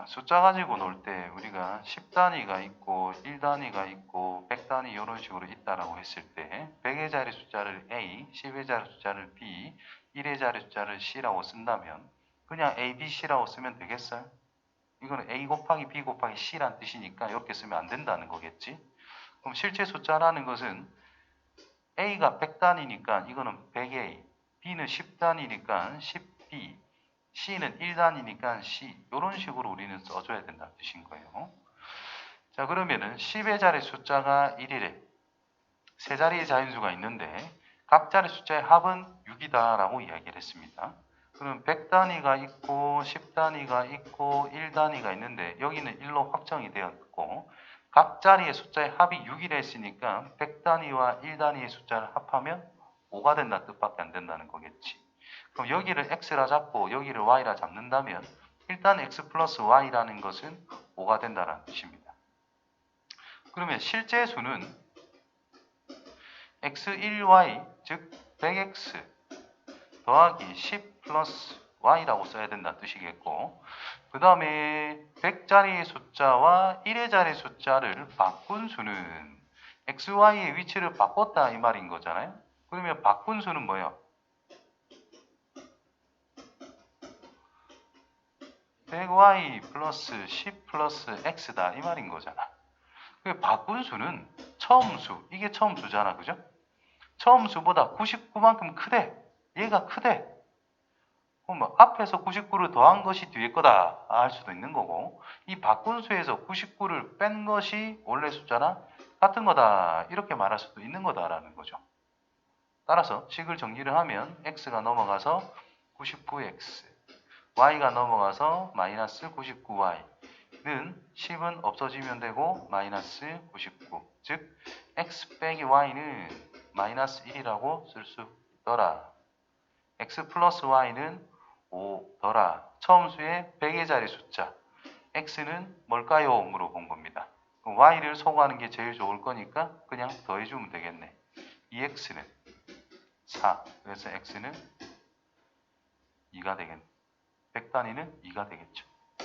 자, 숫자 가지고 놀 때 우리가 10단위가 있고 1단위가 있고 100단위 이런 식으로 있다라고 했을 때 100의 자리 숫자를 A, 10의 자리 숫자를 B, 1의 자리 숫자를 C라고 쓴다면 그냥 A, B, C라고 쓰면 되겠어요? 이거는 A 곱하기 B 곱하기 C란 뜻이니까 이렇게 쓰면 안 된다는 거겠지? 그럼 실제 숫자라는 것은 A가 100단위니까 이거는 100A, B는 10단위니까 10B, C는 1단위니까 C 이런 식으로 우리는 써줘야 된다는 뜻인 거예요. 자 그러면은 10의 자리 숫자가 1이래. 세 자리의 자연수가 있는데 각 자리 숫자의 합은 6이다라고 이야기를 했습니다. 그럼 100단위가 있고 10단위가 있고 1단위가 있는데 여기는 1로 확정이 되었고 각 자리의 숫자의 합이 6이라 했으니까 100단위와 1단위의 숫자를 합하면 5가 된다는 뜻밖에 안 된다는 거겠지. 그럼 여기를 x라 잡고 여기를 y라 잡는다면 일단 x 플러스 y라는 것은 5가 된다는 뜻입니다. 그러면 실제 수는 x1y 즉 100x 더하기 10 플러스 y라고 써야 된다는 뜻이겠고 그 다음에 100자리의 숫자와 1의 자리 숫자를 바꾼 수는 xy의 위치를 바꿨다 이 말인 거잖아요. 그러면 바꾼 수는 뭐예요? 100y 플러스 10 플러스 x다 이 말인 거잖아. 그 바꾼 수는 처음 수 이게 처음 수잖아, 그죠? 처음 수보다 99만큼 크대. 얘가 크대. 그럼 뭐 앞에서 99를 더한 것이 뒤에 거다 할 수도 있는 거고 이 바꾼 수에서 99를 뺀 것이 원래 숫자랑 같은 거다 이렇게 말할 수도 있는 거다라는 거죠. 따라서 식을 정리를 하면 x가 넘어가서 99x y가 넘어가서 마이너스 99y는 10은 없어지면 되고 마이너스 99. 즉 x 빼기 y는 마이너스 1이라고 쓸 수 있더라. x 플러스 y는 5더라. 처음 수의 100의 자리 숫자. x는 뭘까요? 물어본 겁니다. 그럼 y를 소거하는 게 제일 좋을 거니까 그냥 더해주면 되겠네. 2x는 4. 그래서 x는 2가 되겠네. 100단위는 2가 되겠죠.